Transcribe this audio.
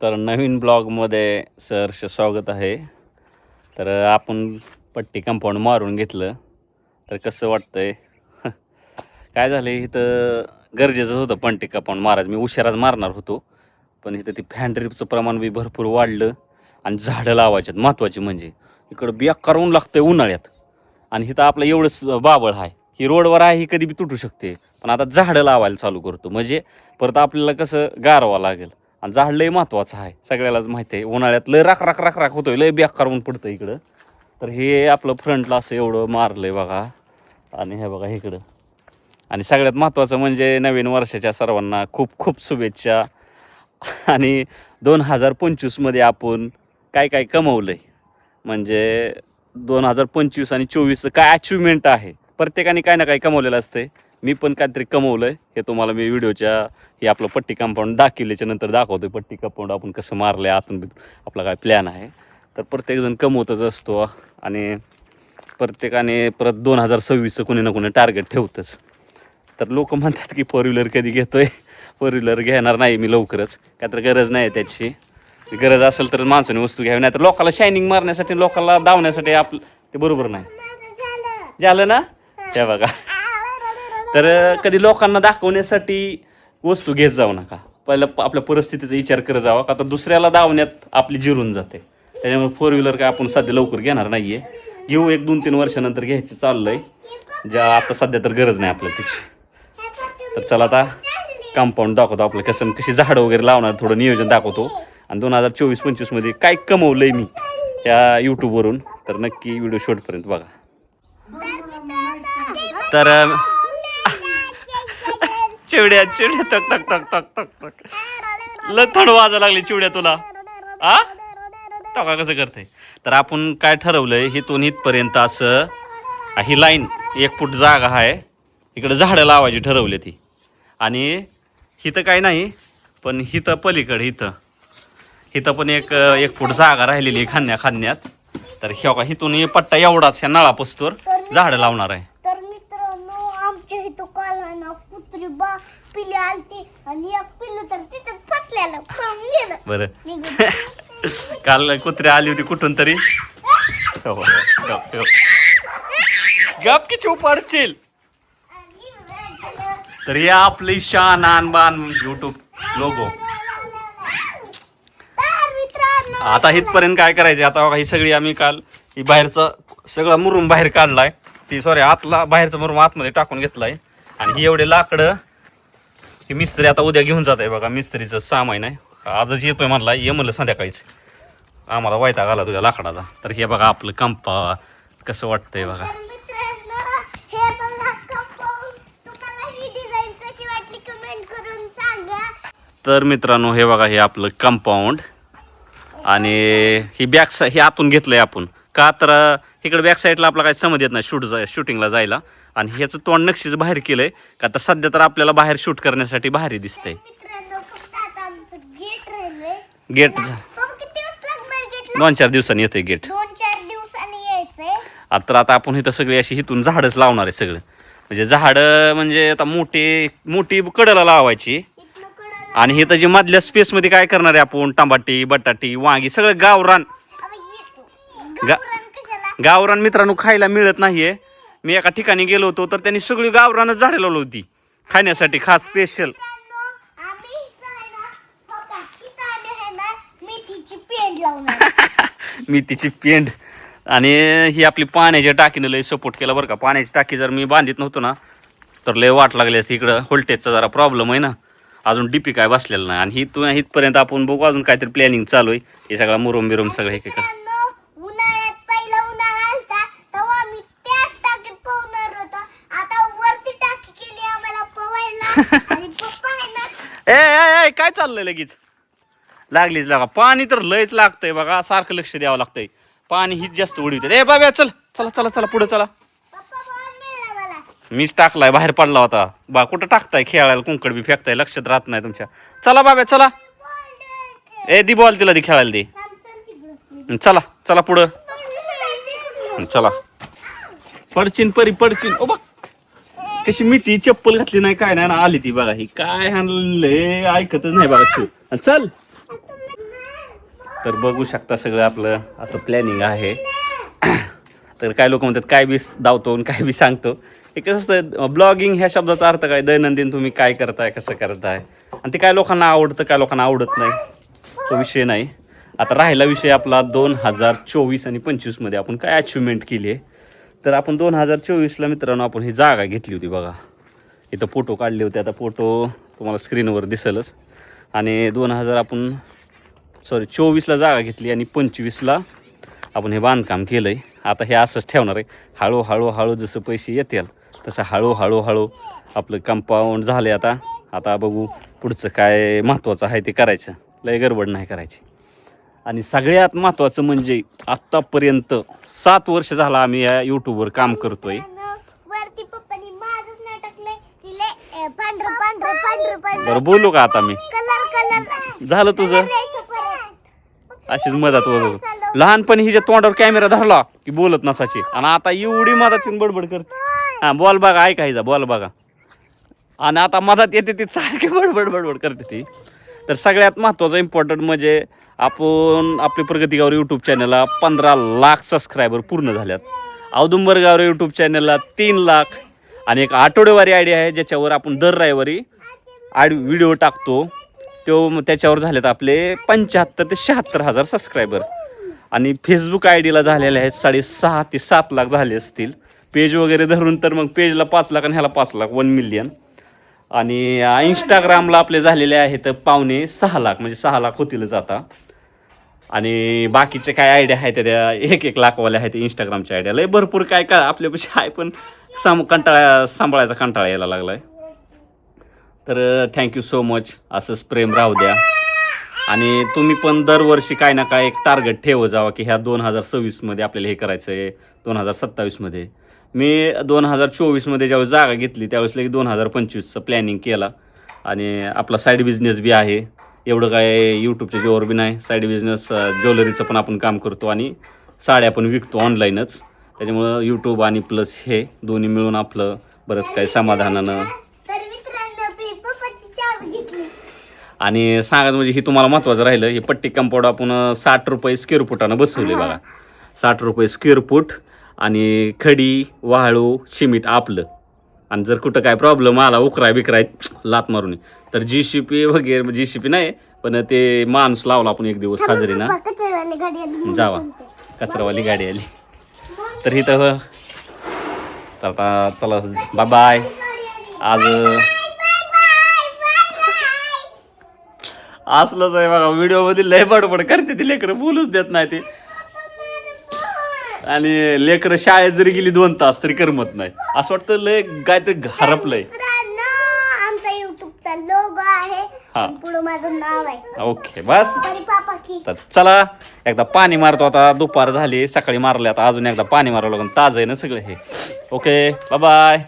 तर नवीन ब्लॉगमध्ये सहर्ष स्वागत आहे. तर आपण पट्टी कंपाऊंड मारून घेतलं. तर कसं वाटतं आहे काय झालं इथं गरजेचं होतं पट्टी कंपाऊंड मारायचं. मी उशिराच मारणार होतो. पण इथं ती फॅन्ड्रिपचं प्रमाण बी भरपूर वाढलं आणि झाडं लावायच्यात महत्त्वाची म्हणजे इकडं बिया करून लागतंय उन्हाळ्यात. आणि इथं आपलं एवढंच बाबळ आहे. ही रोडवर आहे ही कधी बी तुटू शकते. पण आता झाडं लावायला चालू करतो. म्हणजे परत आपल्याला कसं गारवा लागेल. आणि झाड लय महत्त्वाचं आहे सगळ्यालाच माहिती आहे. उन्हाळ्यात लय राख राख राख राख होतोय लय बेकार होऊन पडतं इकडं. तर हे आपलं फ्रंटला असं एवढं मारलंय बघा. आणि हे बघा इकडं. आणि सगळ्यात महत्त्वाचं म्हणजे नवीन वर्षाच्या सर्वांना खूप खूप शुभेच्छा. आणि दोन हजार पंचवीसमध्ये आपण काय काय कमवलं आहे म्हणजे दोन हजार पंचवीस आणि चोवीसचं काय अचिव्हमेंट आहे? प्रत्येकाने काय ना काय कमवलेलं आहे मी पण काहीतरी कमवलं आहे हे तुम्हाला मी व्हिडिओच्या हे आपलं पट्टी कंपाऊंड दाखवल्याच्या नंतर दाखवतोय. पट्टी कंपाऊंड आपण कसं मारलं आहे आतून आपला काय प्लॅन आहे. तर प्रत्येकजण कमवतच असतो आणि प्रत्येकाने परत दोन हजार सव्वीसचं कोणी ना कोणी टार्गेट ठेवतंच. तर लोक म्हणतात की फोर व्हीलर कधी घेतोय? फोर व्हीलर घेणार नाही मी लवकरच. का तर गरज नाही त्याची. गरज असेल तर माणसाने वस्तू घ्यावी नाही तर लोकांना शायनिंग मारण्यासाठी लोकांना धावण्यासाठी आपलं ते बरोबर नाही. झालं ना? ते बघा. तर कधी लोकांना दाखवण्यासाठी वस्तू घेत जाऊ नका. पहिलं आपल्या परिस्थितीचा विचार करत जावा का तर दुसऱ्याला धावण्यात आपली जिरून जाते. त्याच्यामुळे फोर व्हीलर काय आपण सध्या लवकर घेणार नाही आहे घेऊ एक दोन तीन वर्षानंतर घ्यायचं चाललं आहे ज्या आता सध्या तर गरज नाही आपल्याला तिची तर चला आता कंपाऊंड दाखवतो आपलं कसं कशी झाडं वगैरे लावणार थोडं नियोजन दाखवतो. आणि दोन हजार चोवीस पंचवीसमध्ये काय कमवलं आहे मी या यूट्यूबवरून तर नक्की व्हिडिओ शेवटपर्यंत बघा. तर चिवड्या चिवड्या तक तक तक तक तक तक. लय थंड वाजा लागली चिवड्या तुला. आ? टोका कसं करते तर आपण काय ठरवलंय हिथून इथपर्यंत असं ही लाईन एक फूट जागा आहे इकडं झाडं लावायची ठरवली ती. आणि हिथं काय नाही पण हिथं पलीकडे हिथं. हिथं पण एक एक फूट जागा राहिलेली आहे खान्या खान्यात तर हे का हिथून पट्टा एवढाच ह्या नळापस्तोर झाडं लावणार आहे तर मित्रांनो आमच्या इथं काल आहे ना कुत्री बा पिली आलती आणि एक पिल्लू तर तिथं फसलेलं पळून गेलं. बरं. निघून. काल कुत्री आली होती कुठून तरी. हो, हो, गप, गप. गप की चूप पडशील तर हे आपली शान आन बान युट्यूब लोगो तर मित्रांनो आता इथपर्यंत काय करायचे? आता बघा ही सगळी आम्ही काल ही बाहेरचा सगळा मुरुम बाहेर काढलाय. ती सॉरी आतला बाहेरचा मुरुम आतमध्ये टाकून घेतलाय. आणि ही एवढे लाकडं ही मिस्त्री आता उद्या घेऊन जात आहे बघा मिस्त्रीचं सामान आहे. आजच येतोय म्हणला ये म्हणलं संध्याकाळीच. आम्हाला वैताग आला तुझ्या लाकडाचा. तर हे बघा आपलं कंपा कसं वाटतंय बघा. तर मित्रांनो हे बघा ही हे हे आपलं कंपाऊंड आणि ही साईड हे आतून घेतलंय आपण. का? तर इकडे बॅक साईडला आपला काही समज येत नाही शूट जाय शूटिंगला जायला. आणि ह्याचं तोंड नक्षीच बाहेर केलंय. का तर सध्या तर आपल्याला बाहेर शूट करण्यासाठी भारी दिसतंय. आता गेट दोन चार दिवसांनी येते गेट आता तर आता आपण इथं सगळी अशी इथून झाडच लावणार आहे सगळं. म्हणजे झाडं म्हणजे आता मोठी मोठी कडला लावायची. आणि इथं जे मधल्या स्पेसमध्ये काय करणार आहे आपण? टमाटी बटाटी वांगी सगळं गावरान. गा- गावरान मित्रांनो खायला मिळत नाहीये. मी एका ठिकाणी गेलो होतो तर त्यांनी सगळी गावरानच झाडे लावली होती. खाण्यासाठी खास स्पेशल मेथीची पेंड लावणार. मी तिची पेंड. आणि ही आपली पाण्याच्या टाकीनं लय सपोर्ट केला बरं का. पाण्याची टाकी जर मी बांधित नव्हतो ना तर लय वाट लागली असती इकडं. व्होल्टेजचा जरा प्रॉब्लेम आहे ना. अजून डीपी काय बसलेलं नाही. आणि ही तू इथपर्यंत आपण बघू अजून काहीतरी प्लॅनिंग चालू आहे. हे सगळा मुरुम बिरुम सगळं हे काय मित्रांनो उन्हाळ्यात पहिला उन्हाळा आलता तेव्हा आम्ही त्याच टाकीत पोहणार होतो आता वरती टाकी केली आम्हाला पोवायला आणि पप्पा आहे ना ए ए, ए काय चाललंय लगेच? लागलीच लागा. पाणी तर लयच लागतंय बघा. सारखं लक्ष द्यावं लागतंय. पाणी हीच जास्त उडविते. ए बाब्या चल. चला चला चला पुढे चला. मीच टाकलाय बाहेर पडला होता. बा कुठं टाकताय? खेळायला कुंकड बी फेकताय. लक्षात राहत नाही तुमच्या. चला बाब्या चला. ए दी बॉल तिला दी खेळायला दे. चला चला पुढं. चला. पडचिन परी पडचिन. ओ बघ. कशी मिठी चप्पल घातली नाही काय नाही ना आली ती बघा ही. काय हाणलंय ऐकतच नाही बघा तू. चल. तर बघू शकता सगळं आपलं असं प्लॅनिंग आहे. तर काय लोक म्हणतात काय बी दावतो आणि काय बी सांगतो. हे कसं असतं ब्लॉगिंग ह्या शब्दाचा अर्थ काय? दैनंदिन तुम्ही काय करताय कसं करताय? आणि ते काय लोकांना आवडतं काय लोकांना आवडत नाही तो विषय नाही. आता राहिला विषय आपला दोन हजार चोवीस आणि पंचवीसमध्ये आपण काय अचिव्हमेंट केली आहे? तर आपण दोन हजार चोवीसला मित्रांनो आपण ही जागा घेतली होती बघा. इथं फोटो काढले होते. आता फोटो तुम्हाला स्क्रीनवर दिसेलच. आणि दोन हजार आपण सॉरी चोवीसला जागा घेतली आणि पंचवीसला आपण हे बांधकाम केलं आहे आता हे असंच ठेवणार आहे. हळूहळू हळू जसं पैसे येतील तसं हळूहळू हळू आपलं कंपाऊंड झालं आता. आता बघू पुढचं काय महत्त्वाचं आहे ते करायचं. लय गडबड नाही करायची. आणि सगळ्यात महत्त्वाचं म्हणजे आत्तापर्यंत सात वर्ष झाला आम्ही या यूट्यूबवर काम करतोय. बरं बोलू का आता मी? झालं तुझं. अशीच मदत बघू लहानपणी हिच्या तोंडावर कॅमेरा धरला की बोलत नसाची आणि आता एवढी मदत बडबड करते. हा बॉल बघा ऐका हिचा बॉल बघा. आणि आता मदत येते ती सारखी बडबड बडबड करते ती. तर सगळ्यात महत्त्वाचं इम्पॉर्टंट म्हणजे आपण आपली प्रगतीगावर यूट्यूब चॅनलला पंधरा लाख सबस्क्रायबर पूर्ण झाल्यात. औदुंबरगावर यूट्यूब चॅनलला तीन लाख आणि एक आठवडेवारी आयडिया आहे ज्याच्यावर आपण दर रविवारी आड व्हिडिओ टाकतो. तो मग त्याच्यावर झालेत आपले पंच्याहत्तर ते शहात्तर हजार सबस्क्रायबर आणि फेसबुक आय डीला झालेले आहेत साडेसहा ते सात लाख झाले असतील. पेज वगैरे धरून तर मग पेजला पाच लाख आणि ह्याला पाच लाख वन मिलियन आणि इंस्टाग्रामला आपले झालेले आहेत पावणे सहा लाख म्हणजे सहा लाख होतीलच आता. आणि बाकीचे काय आयडिया आहेत त्या एक एक लाखवाल्या आहेत इंस्टाग्रामच्या आयडिया लय भरपूर काय काय आपल्यापाशी आहे पण साम कंटाळा सांभाळायचा कंटाळा यायला लागलाय. तर थँक्यू सो मच असंच प्रेम राहू द्या. आणि तुम्ही पण दरवर्षी काय ना काय एक टार्गेट ठेव जावा की ह्या दोन हजार सव्वीसमध्ये आपल्याला हे करायचं आहे दोन हजार सत्तावीसमध्ये. मी दोन हजार चोवीसमध्ये ज्यावेळेस जागा घेतली त्यावेळेस लगे दोन हजार पंचवीसचं प्लॅनिंग केला. आणि आपला साईड बिझनेस बी आहे. एवढं काय यूट्यूबच्या जोर बी नाही. साईड बिझनेस ज्वेलरीचं पण आपण काम करतो आणि साड्या पण विकतो ऑनलाईनच त्याच्यामुळं यूट्यूब आणि प्लस हे दोन्ही मिळून आपलं बरंच काही समाधानानं आणि सांगायचं म्हणजे ही तुम्हाला महत्त्वाचं राहिलं ही पट्टी कंपाऊंड आपण साठ रुपये स्क्वेअर फुटानं बसवले बघा. साठ रुपये स्क्वेअर फूट आणि खडी वाळू सिमेंट आपलं. आणि जर कुठं काय प्रॉब्लेम आला उकराय बिकराय लात मारून तर जी सी पी वगैरे जी सी पी नाही पण ते माणूस लावला आपण एक दिवस हाजरी ना. जावा. कचरावाली गाडी आली. तर इथं तर आता चला बाय बाय आज असलंच आहे बघा व्हिडिओमध्ये लय बडबड करते ती लेकरं. बोलूच देत नाही ते. आणि लेकरं शाळेत जरी गेली दोन तास तरी करमत नाही. असं वाटतं लय काय ते हरपलंय. मित्रांनो आमचा युट्यूबचा लोगो आहे. हा. पुढे माझं नाव आहे. ओके बस. तरी पापा की. तर चला एकदा पाणी मारतो आता. दुपार झाली सकाळी मारले आता अजून एकदा पाणी मारावं लागून ताज आहे ना सगळं हे. Okay bye bye